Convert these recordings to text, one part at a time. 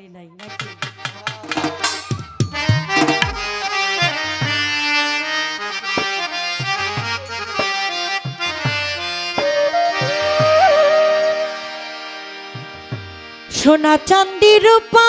চাকরি নাই নাকি? সোনা চান্দি রূপা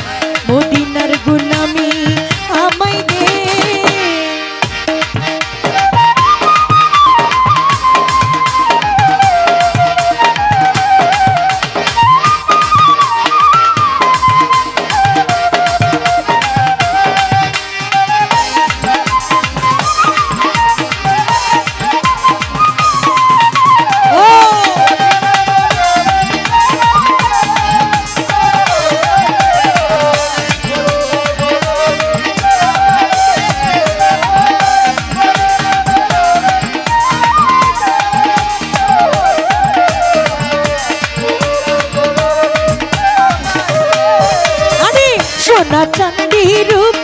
রূপ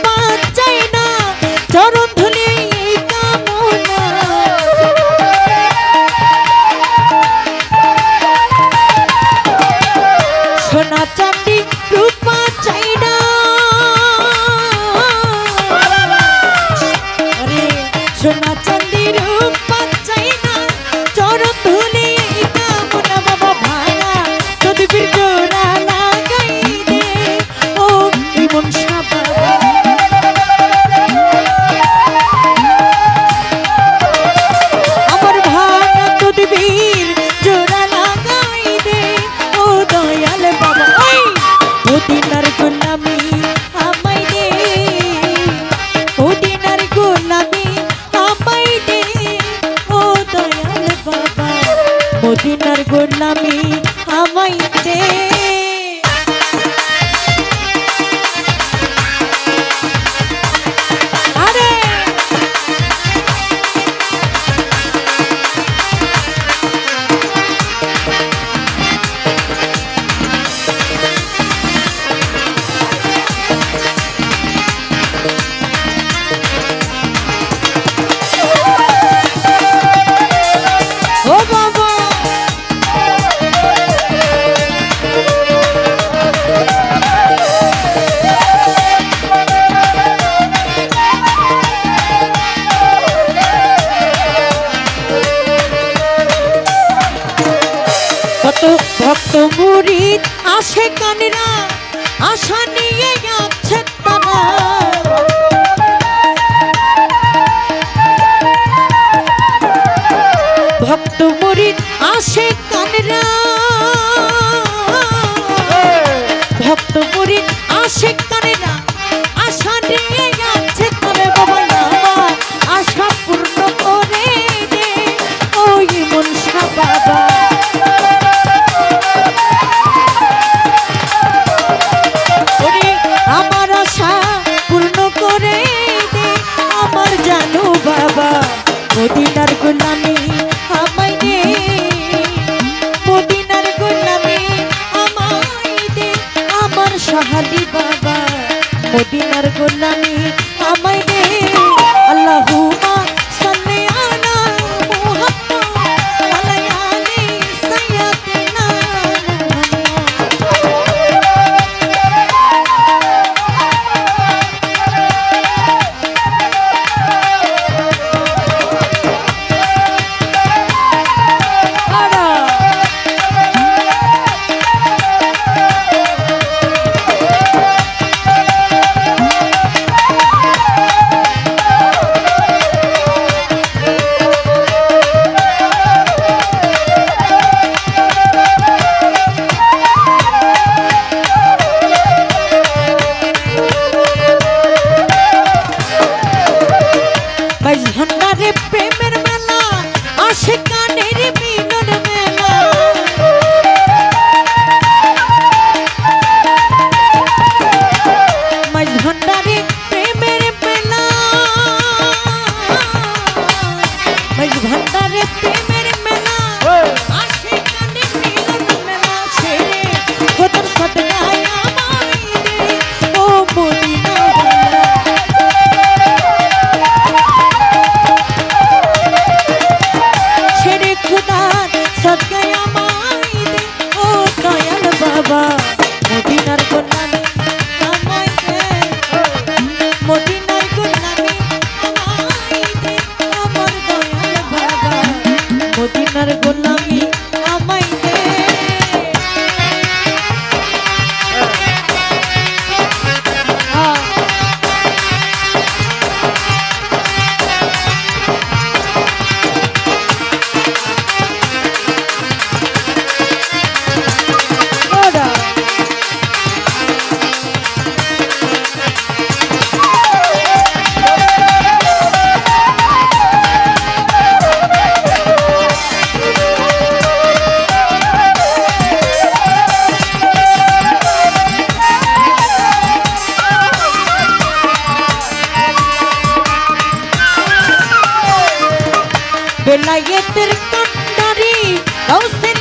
mami. ভক্ত মুরিদ আসে কানরা আশা নিয়ে যাচ্ছে তারা। ভক্ত মুরিদ আসে কানরা বেলায়েতের কন্ডারি কৌশিক